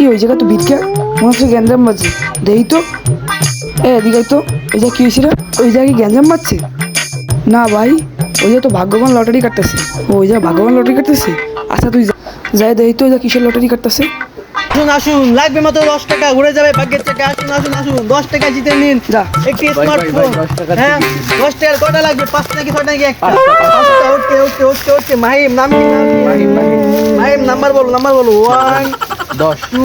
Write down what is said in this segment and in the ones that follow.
এই ওই জায়গা তো ভিক্ষা মনে হচ্ছে গ্যাঞ্জাম বাজছে। দেই তো। এ এদিকে তো। ওই জায়গা কি হয়েছিল ওই জায়গায় গ্যাঞ্জাম বাজছে? না ভাই ওই জায়গা তো ভাগ্যবান লটারি কাটতেছে। ওই জায়গা ভাগ্যবান লটারি কাটতেছে। আচ্ছা তুই যাই দেই তো ওই জায়গা কিসের লটারি কাটতেছে? আসুন আসুন লাগবে মাত্র দশ টাকা। ঘুরে যাবে ভাগ্যের টাকা আসুন আসুন আসুন। দশ টাকা জিতে নিন। যা। একটি স্মার্টফোন হ্যাঁ দশ টাকার কটা লাগবে? পাঁচ নাকি ছটা নাকি একটা? ওকে ওকে ওকে ওকে মাহিম নাম কি? নাম মাহিম। নাম্বার বলো নাম্বার বলো। ওয়ান দশ। টু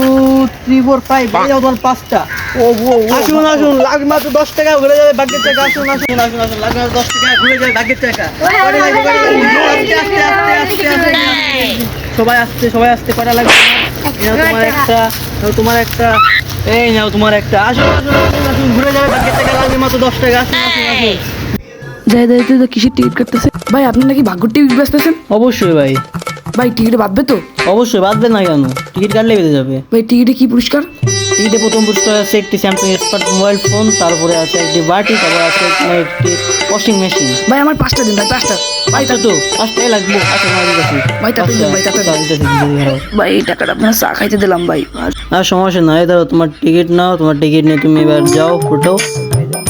থ্রি ফোর ফাইভ এই যাও তোমার পাঁচটা। ও ও আসুন আসুন মাত্র দশ টাকা ঘুরে যাবে ভাগ্যের টাকা আসুন আসুন আসুন আসুন লাগবে মাত্র দশ টাকা ঘুরে যাবে ভাগ্যের টাকা কটা লাগবে, কটা লাগবে? আস্তে, আস্তে, আস্তে, আস্তে, আস্তে। সবাই আসতে সবাই আসতে কটা লাগবে তোমার একটা তোমার একটা এই নাও তোমার একটা। আসুন আসুন আসুন আসুন ঘুরে যাবে ভাগ্যের টাকা লাগবে মাত্র দশ টাকা। আসুন আসুন আসুন। যাই তো কিসের টিকিট কাটতেছে? ভাই আপনি নাকি ভাগ্য টিকিট বেচতেছেন অবশ্যই ভাই। ভাই টিকিটে বাঁধবে তো? অবশ্যই বাদবে না কেন? টিকিট কাটলে বেঁধে যাবে। ভাই টিকিটে কি পুরস্কার? টিকিটে প্রথম পুরস্কার আছে একটি স্যামসাং এক্সপার্ট মোবাইল ফোন তারপরে আছে একটি বাটি তারপরে আছে একটি ওয়াশিং মেশিন ভাই আমার পাঁচটা দিন ভাই পাঁচটা। ভাই আচ্ছা তো পাঁচটাই লাগবে। আচ্ছা তোমার দিতেছি ভাই, ভাই, তাড়াতাড়ি। আচ্ছা, দিতেছি, দাঁড়াও। ভাই। এই টাকাটা আপনার চা খাইতে দিলাম ভাই। আর আর সমস্যা নাই ধরো তোমার টিকিট নাও তোমার টিকিট নিয়ে তুমি এবার যাও ফটো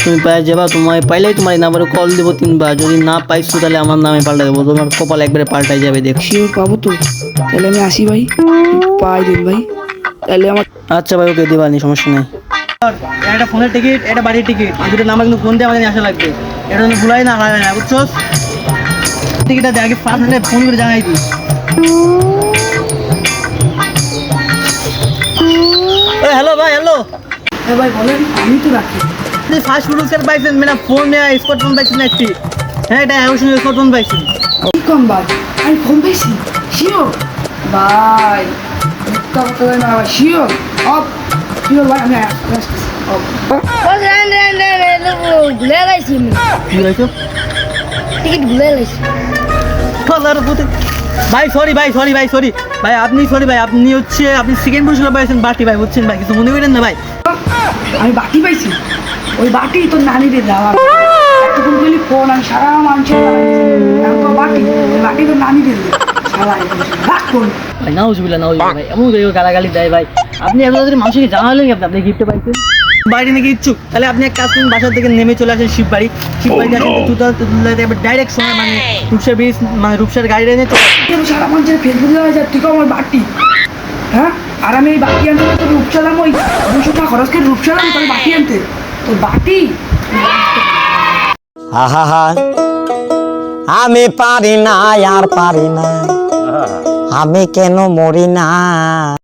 তুমি পায়ে যাবা তোমায় পাইলেই তোমার এই নাম্বারে কল দেবো তিনবার। যদি না পাইছো তাহলে আমার নামে পাল্টা দেবো তোমার কপাল একবারে পাল্টাই যাবে দেখো শিওর পাবো তো। তাহলে আমি আসি ভাই। পাই দিন ভাই। তাহলে আমার আচ্ছা ভাই ওকে দিবানি সমস্যা নেই। একটা ফোনের টিকিট একটা বাড়ির টিকিট। দুটো নাম্বার কিন্তু ফোন দিয়ে আমাদের আসা লাগবে। এটা কিন্তু ভুলাই না হারাবে না বুঝছ টিকিটটা দে, আগে ফার্স্ট হলে ফোন করে জানাই দিই হ্যালো ভাই হ্যালো হ্যাঁ ভাই বলেন আমি তো রাখি। আপনি ফার্স্ট ফুড স্যার পাইছেন মানে ফোন নিয়ে স্কট ফোন পাইছেন একটি হ্যাঁ এটা অবশ্যই স্কট ফোন পাইছি কি কম ভাই? আমি ফোন পাইছি? শিওর ভাই অফ। আমি ভুলে গেছি টিকিট ভুলে গেছি ভাই সরি ভাই সরি ভাই সরি ভাই আপনি সরি ভাই আপনি হচ্ছে আপনি সেকেন্ড পুরস্কার পাইছেন বাটি ভাই বুঝছেন ভাই কিছু মনে করেন না ভাই। আমি বাটি পাইছি। ওই বাটি তোর নানিদের দেওয়া। এতক্ষণ বলি ফোন আমি সারা মানুষের বাটি বাটি তোর নানিদের শালা। রাখ ফোন। ভাই নাও সুবিধা নাও ভাই। এমন গালাগালি দেয় ভাই। আপনি এত মানুষকে জানালেন কি আপনি? আপনি গিফটে পাইছেন? বাড়ি নাকি ইচ্ছুক? তাহলে আপনি এক কাজ করুন বাসা থেকে নেমে চলে আসেন শিববাড়ি। শিববাড়ি আসেন তুলতে ডাইরেক্ট সময় মানে রূপসা ব্রিজ মানে রূপসার গাড়ি এনে চলে আসেন। কেন সারা মানুষের ফেসবুকে দেওয়া যায় তুই তো আমার বাটি হ্যাঁ? আর আমি এই বাটি আনতে তোর রূপসালাম ওই দুশো টাকা খরচ করে রূপসালাম তোর বাটি আনতে। তোর বাটি আহা আমি পারি না আর পারি না। আমি কেন মরি না?